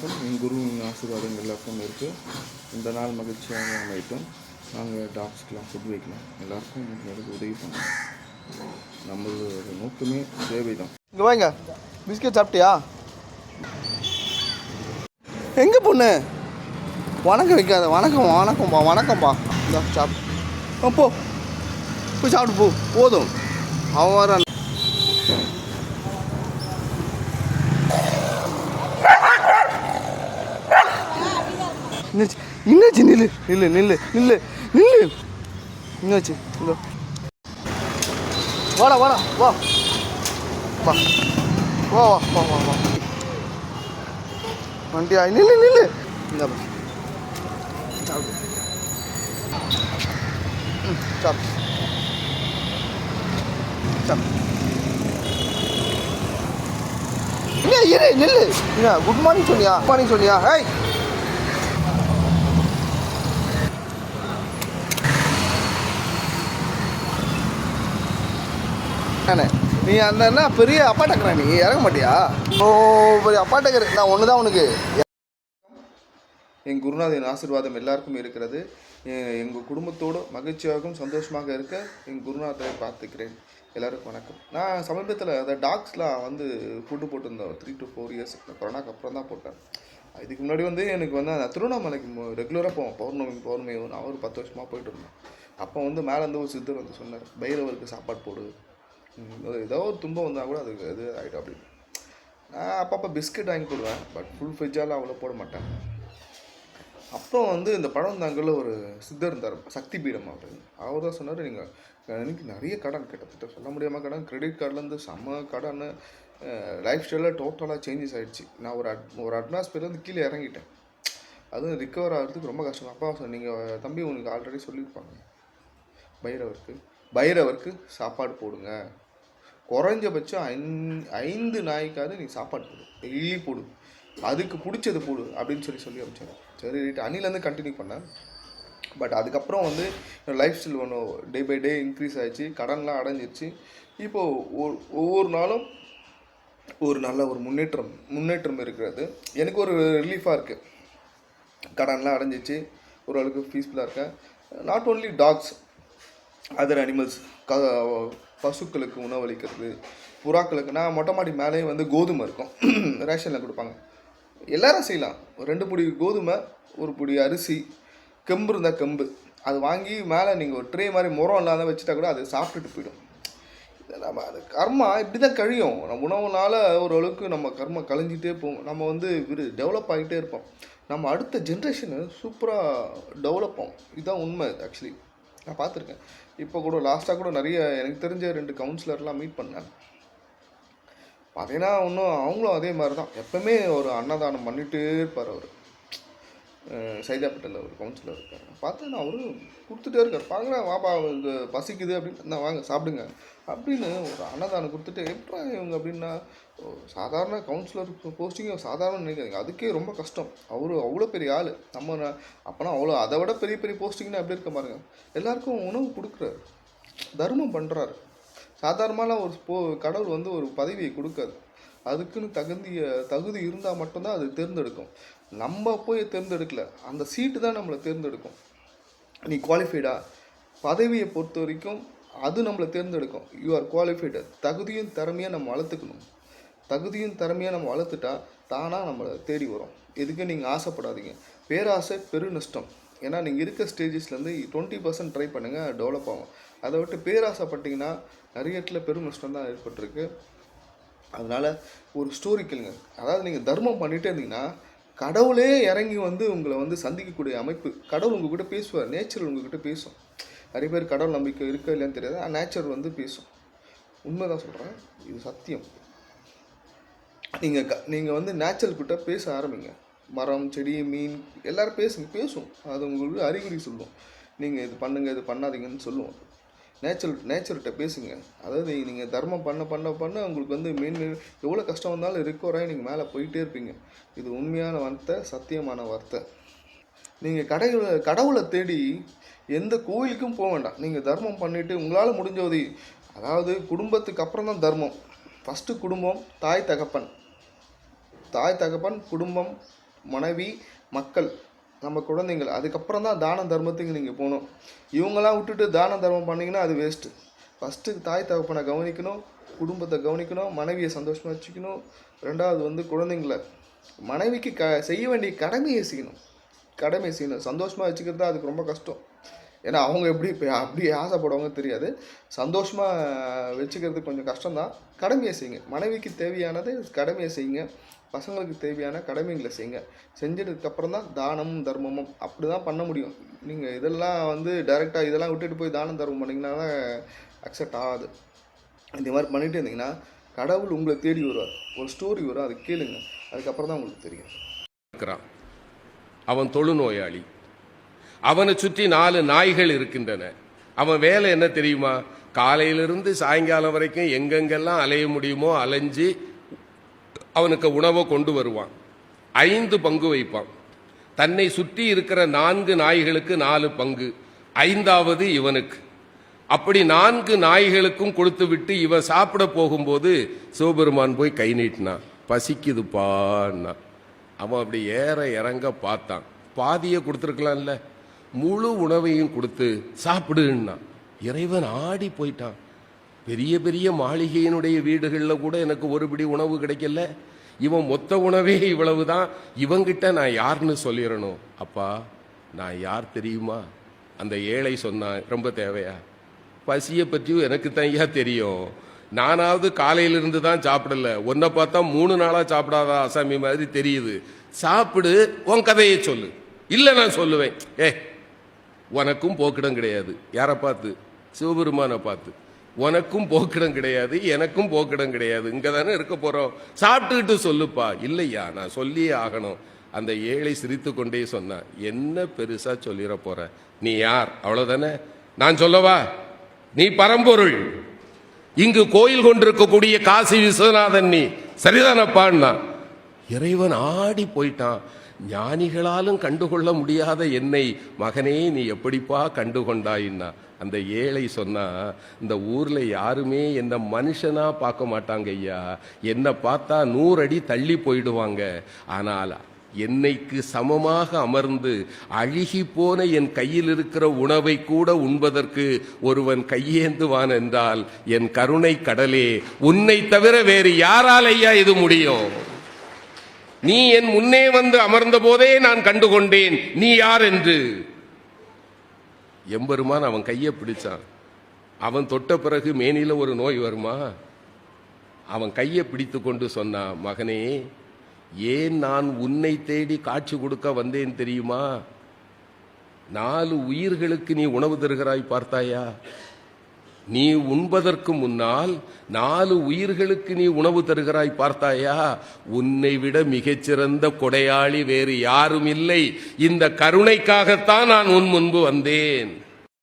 எல்லாருக்கும் என் குருவின் ஆசீர்வாதம் எல்லாருக்கும் இருக்குது இந்த நாள் மகிழ்ச்சியாக அமைட்டும் நாங்கள் டாக்ஸ்க்கெலாம் ஃபுட் வைக்கலாம். எல்லாருக்கும் எனக்கு உதவி பண்ணலாம். நம்மளோட நோக்கமே சேவை தான் இங்கே வாங்க. பிஸ்கெட் சாப்பிட்டியா? எங்கே பொண்ணு? வணக்கம் வைக்காத. வணக்கம் வணக்கம்ப்பா வணக்கம்ப்பா. இந்த சாப்பிட்டு போ. போய் சாப்பிட்டு போ. போதும். அவன் வர என்னாச்சு என்னாச்சு நில்லு நில்லு நில்லு நில்லு நில்லு. என்னாச்சு இதோ. வாடா வாடா வா. வா வா வா வா வா வா. வண்டியா நில்லு நில்லு. இந்த சாப்பிடு. ம், சாப்பிடு. என்ன இரு நில்லு. என்ன குட் மார்னிங் சொன்னியா? குட் மார்னிங் சொன்னியா? ஹேய் அண்ணே நீ அந்த என்ன பெரிய அப்பாட்டக்கிற நீ இறங்க மாட்டியா? ஓ பெரிய அப்பாட்டக்கர் நான் ஒன்று தான் உனக்கு. என் குருநாதன் ஆசீர்வாதம் எல்லாருக்கும் இருக்கிறது. எங்கள் குடும்பத்தோடு மகிழ்ச்சியாகவும் சந்தோஷமாக இருக்க என் குருநாதரை பார்த்துக்கிறேன். எல்லாருக்கும் வணக்கம். நான் சமீபத்தில் அந்த டாக்ஸ்லாம் வந்து ஃபுட்டு போட்டிருந்தோம். த்ரீ டு ஃபோர் இயர்ஸ் கொரோனாக்கு அப்புறம் தான் போட்டேன். இதுக்கு முன்னாடி வந்து எனக்கு வந்து அந்த திருவண்ணாமலைக்கு ரெகுலராக போவோம் பௌர்ணமி பௌர்ணமி நான் ஒரு பத்து வருஷமாக போயிட்டு இருந்தேன். அப்போ வந்து மேலேருந்து ஒரு சித்தர் வந்து சொன்னார் பைரவருக்கு சாப்பாடு போடு. ஏதோ ஒரு துன்பம் வந்தால் கூட அதுக்கு இது ஆகிடும் அப்படின்னு நான் அப்பப்போ பிஸ்கட் வாங்கி போடுவேன் பட் ஃபுல் ஃப்ரிட்ஜாலாம் அவ்வளோ போட மாட்டேன். அப்புறம் வந்து இந்த படம் தாங்கல ஒரு சித்தர் இருந்தார் சக்தி பீடம் அவர். அவர் தான் சொன்னார் நீங்கள் எனக்கு நிறைய கடன் கிட்டத்தட்ட சொல்ல முடியாமல் கடன் கிரெடிட் கார்டுலேருந்து செம்ம கடன் லைஃப் ஸ்டைலில் டோட்டலாக சேஞ்சஸ் ஆகிடுச்சு நான் ஒரு அட் ஒரு அட்மாஸ்பியர்லேருந்து கீழே இறங்கிட்டேன். அதுவும் ரிக்கவர் ஆகிறதுக்கு ரொம்ப கஷ்டம். அப்பா சொன்ன நீங்கள் தம்பி உனக்கு ஆல்ரெடி சொல்லியிருப்பாங்க பைரவருக்கு. பைரவருக்கு சாப்பாடு போடுங்க. குறைஞ்சபட்சம் ஐந்து ஐந்து நாய்க்காவது நீ சாப்பாடு போடு. டெய்லி போடு. அதுக்கு பிடிச்சது போடு அப்படின்னு சொல்லி சொல்லி அமைச்சாங்க சரி ரைட் அணிலேருந்து கண்டினியூ பண்ணேன் பட் அதுக்கப்புறம் வந்து லைஃப் ஸ்டைல் ஒன்று டே பை டே இன்க்ரீஸ் ஆயிடுச்சு. கடன்லாம் அடைஞ்சிருச்சு. இப்போது ஒவ்வொரு நாளும் ஒரு நல்ல ஒரு முன்னேற்றம் முன்னேற்றம் இருக்கிறது. எனக்கு ஒரு ரிலீஃபாக இருக்குது கடன்லாம் அடைஞ்சிச்சு ஓரளவுக்கு பீஸ்ஃபுல்லாக இருக்கேன். Not only dogs other animals க பசுக்களுக்கு உணவளிக்கிறது புறாக்களுக்கு நான் மொட்டை மாடி மேலேயே வந்து கோதுமை இருக்கும். ரேஷனில் கொடுப்பாங்க. எல்லாரும் செய்யலாம். ஒரு ரெண்டு பொடி கோதுமை ஒரு பொடி அரிசி கெம்பு இருந்தால் கெம்பு. அது வாங்கி மேலே நீங்கள் ஒரு ட்ரே மாதிரி முறம் இல்லாத வச்சுட்டா கூட அது சாப்பிட்டுட்டு போயிடும். நம்ம அது கர்மா இப்படி தான் கழியும். நம்ம உணவுனால ஓரளவுக்கு நம்ம கர்மா கழிஞ்சிட்டே போகும். நம்ம வந்து விரு டெவலப் ஆகிட்டே இருப்போம். நம்ம அடுத்த ஜென்ரேஷனு சூப்பராக டெவலப் ஆகும். இதுதான் உண்மை ஆக்சுவலி நான் பார்த்துருக்கேன். இப்போ கூட லாஸ்ட்டாக கூட நிறைய எனக்கு தெரிஞ்ச ரெண்டு கவுன்சிலர்லாம் மீட் பண்ணேன் பார்த்தீங்கன்னா ஒன்றும் அவங்களும் அதே மாதிரி தான் எப்பவுமே ஒரு அன்னதானம் பண்ணிகிட்டே இருப்பார் அவர். சைதாப்பேட்டையில் ஒரு கவுன்சிலர் இருக்கார். பார்த்தேன் நான் அவரு கொடுத்துட்டே இருக்கார். பாருங்க வாப்பா அவருக்கு பசிக்குது அப்படின்னு நான் வாங்க சாப்பிடுங்க. அப்படின்னு ஒரு அன்னதானம் கொடுத்துட்டு எப்படா இவங்க அப்படின்னா சாதாரண கவுன்சிலர் போஸ்டிங் சாதாரண நினைக்காதீங்க. அதுக்கே ரொம்ப கஷ்டம். அவரு அவ்வளோ பெரிய ஆள். நம்ம அப்போனா அவ்வளோ அதை விட பெரிய பெரிய போஸ்டிங்னா எப்படி இருக்க பாருங்க. எல்லாருக்கும் உணவு கொடுக்குறாரு. தர்மம் பண்ணுறாரு சாதாரணமான ஒரு போ கடவுள் வந்து ஒரு பதவியை கொடுக்காது. அதுக்குன்னு தகுந்திய தகுதி இருந்தால் மட்டும்தான் அது தேர்ந்தெடுக்கும். நம்ம போய் தேர்ந்தெடுக்கல. அந்த சீட்டு தான் நம்மளை தேர்ந்தெடுக்கும். நீ குவாலிஃபைடா பதவியை பொறுத்த வரைக்கும் அது நம்மளை தேர்ந்தெடுக்கும். யூ ஆர் குவாலிஃபைடு தகுதியும் திறமையாக நம்ம வளர்த்துக்கணும். தகுதியும் திறமையாக நம்ம வளர்த்துட்டா தானாக நம்மளை தேடி வரும். எதுக்கு நீங்கள் ஆசைப்படாதீங்க. பேராசை பெரு நஷ்டம் ஏன்னா நீங்கள் இருக்க ஸ்டேஜஸ்லேருந்து டுவெண்ட்டி பர்சன்ட் ட்ரை பண்ணுங்கள் டெவலப் ஆகும். அதை விட்டு பேராசைப்பட்டிங்கன்னா நிறைய இடத்துல பெரும் நஷ்டம் தான் ஏற்பட்டிருக்கு. அதனால் ஒரு ஸ்டோரி கேளுங்க. அதாவது நீங்கள் தர்மம் பண்ணிட்டே இருந்தீங்கன்னா கடவுளே இறங்கி வந்து உங்களை வந்து சந்திக்கக்கூடிய அமைப்பு கடவுள் உங்ககிட்ட பேசுவார் நேச்சர் உங்ககிட்ட பேசும். நிறைய பேர் கடவுள் நம்பிக்கை இருக்கா இல்லையான்னு தெரியாது நேச்சர் வந்து பேசும். உண்மைதான் சொல்கிறேன் இது சத்தியம். நீங்கள் க நீங்கள் வந்து நேச்சுரல் கிட்ட பேச ஆரம்பிங்க. மரம் செடி மீன் எல்லோரும் பேசுங்க பேசும் அது உங்களுக்கு அறிகுறி சொல்லும். நீங்கள் இது பண்ணுங்க இது பண்ணாதீங்கன்னு சொல்லுவோம். நேச்சர் நேச்சர்கிட்ட பேசுங்க. அதாவது நீங்கள் தர்மம் பண்ண பண்ண பண்ண உங்களுக்கு வந்து மீன் எவ்வளோ கஷ்டம் வந்தாலும் ரிக்கவராகி நீங்கள் மேலே போயிட்டே இருப்பீங்க. இது உண்மையான வார்த்தை சத்தியமான வார்த்தை. நீங்கள் கடவுளை கடவுளை தேடி எந்த கோயிலுக்கும் போக வேண்டாம். நீங்கள் தர்மம் பண்ணிவிட்டு உங்களால் முடிஞ்ச உதவி. அதாவது குடும்பத்துக்கு அப்புறம் தான் தர்மம். ஃபஸ்ட்டு குடும்பம் தாய் தகப்பன். தாய் தகப்பன் குடும்பம் மனைவி மக்கள். நம்ம குழந்தைங்கள் அதுக்கப்புறம் தான் தான தர்மத்துக்கு நீங்கள் போகணும். இவங்கெல்லாம் விட்டுட்டு தான தர்மம் பண்ணிங்கன்னா அது வேஸ்ட்டு ஃபஸ்ட்டு தாய் தகப்பனை கவனிக்கணும் குடும்பத்தை கவனிக்கணும் மனைவியை சந்தோஷமாக வச்சுக்கணும். ரெண்டாவது வந்து குழந்தைங்கள மனைவிக்கு க செய்ய வேண்டிய கடமையை செய்யணும். கடமை செய்யணும். சந்தோஷமாக வச்சுக்கிறது தான் அதுக்கு ரொம்ப கஷ்டம். ஏன்னா அவங்க எப்படி இப்போ அப்படி ஆசைப்படுவாங்க தெரியாது. சந்தோஷமாக வச்சுக்கிறது கொஞ்சம் கஷ்டம்தான். கடமையை செய்யுங்க. மனைவிக்கு தேவையானது கடமையை செய்யுங்க. பசங்களுக்கு தேவையான கடமைகளை செய்யுங்க. செஞ்சதுக்கப்புறம் தான் தானமும் தர்மமும் அப்படி தான் பண்ண முடியும். நீங்கள் இதெல்லாம் வந்து டைரெக்டாக இதெல்லாம் விட்டுட்டு போய் தானம் தர்மம் பண்ணிங்கன்னா அக்செப்ட் ஆகாது. இந்த மாதிரி பண்ணிட்டு இருந்தீங்கன்னா கடவுள் உங்களை தேடி வருவார். ஒரு ஸ்டோரி வரும் அதை கேளுங்க. அதுக்கப்புறம் தான் உங்களுக்கு தெரியும். இருக்கிறான். அவன் தொழுநோயாளி. அவனை சுற்றி நாலு நாய்கள் இருக்கின்றன. அவன் வேலை என்ன தெரியுமா? காலையிலிருந்து சாயங்காலம் வரைக்கும் எங்கெங்கெல்லாம் அலைய முடியுமோ அலைஞ்சு அவனுக்கு உணவை கொண்டு வருவான். ஐந்து பங்கு வைப்பான். தன்னை சுற்றி இருக்கிற நான்கு நாய்களுக்கு நாலு பங்கு. ஐந்தாவது இவனுக்கு. அப்படி நான்கு நாய்களுக்கும் கொடுத்து விட்டு இவன் சாப்பிட போகும்போது சிவபெருமான் போய் கை நீட்டினான் பசிக்குதுப்பான்னா அவன் அப்படி ஏற இறங்க பார்த்தான். பாதியை கொடுத்துருக்கலாம்ல. முழு உணவையும் கொடுத்து சாப்பிடுன்னா இறைவன் ஆடி போயிட்டான். பெரிய பெரிய மாளிகையினுடைய வீடுகளில் கூட எனக்கு ஒருபடி உணவு கிடைக்கல. இவன் மொத்த உணவே இவ்வளவுதான். இவங்கிட்ட நான் யாருன்னு சொல்லிடணும். அப்பா நான் யார் தெரியுமா? அந்த ஏழை சொன்னான் ரொம்ப தேவையா? பசியை பற்றியும் எனக்கு ஐயா தெரியும். நானாவது காலையிலிருந்து தான் சாப்பிடல. ஒன்றை பார்த்தா மூணு நாளாக சாப்பிடாத அசாமி மாதிரி தெரியுது. சாப்பிடு உன் கதையை சொல்லு. இல்லை நான் சொல்லுவேன். ஏ உனக்கும் போக்கிடம் கிடையாது. யாரை பார்த்து? சிவபெருமானை பார்த்து. உனக்கும் போக்கிடம் கிடையாது எனக்கும் போக்கிடம் கிடையாது. இங்கே தானே இருக்க போகிறோம் சாப்பிட்டுக்கிட்டு சொல்லுப்பா. இல்லையா? நான் சொல்லியே ஆகணும். அந்த ஏழை சிரித்து கொண்டே சொன்னான் என்ன பெருசாக சொல்லிட போகிற நீ யார்? அவ்வளோதானே நான் சொல்லவா? நீ பரம்பொருள். இங்கு கோயில் கொண்டிருக்கக்கூடிய காசி விஸ்வநாதன் நீ. சரிதானப்பான்னா? இறைவன் ஆடி போயிட்டான். ஞானிகளாலும் கண்டுகொள்ள முடியாத என்னை மகனே நீ எப்படிப்பா கண்டுகொண்டாயின்னா? அந்த ஏழை சொன்னா இந்த ஊர்ல யாருமே என்ன மனுஷனா பார்க்க மாட்டாங்க ஐயா. என்னை பார்த்தா நூறு அடி தள்ளி போயிடுவாங்க. ஆனால் என்னைக்கு சமமாக அமர்ந்து அழுகி போன என் கையில் இருக்கிற உணவை கூட உண்பதற்கு ஒருவன் கையேந்துவான் என்றால் என் கருணை கடலே உன்னை தவிர வேறு யாரால் ஐயா இது முடியும்? நீ என் முன்னே வந்து அமர்ந்த போதே நான் கண்டுகொண்டேன். நீ யார் என்று? எம்பெருமான் அவன் கையை பிடிச்சான். அவன் தொட்ட பிறகு மேனில ஒரு நோய் வருமா? அவன் கையை பிடித்து கொண்டு சொன்னான் மகனே ஏன் நான் உன்னை தேடி காட்சி கொடுக்க வந்தேன் தெரியுமா? நாலு உயிர்களுக்கு நீ உணவு தருகிறாய் பார்த்தாயா? நீ உண்பதற்கு முன்னால் நாலு உயிர்களுக்கு நீ உணவு தருகிறாய் பார்த்தாயா? உன்னை விட மிகச்சிறந்த கொடையாளி வேறு யாரும் இல்லை. இந்த கருணைக்காகத்தான் நான் உன் முன்பு வந்தேன்.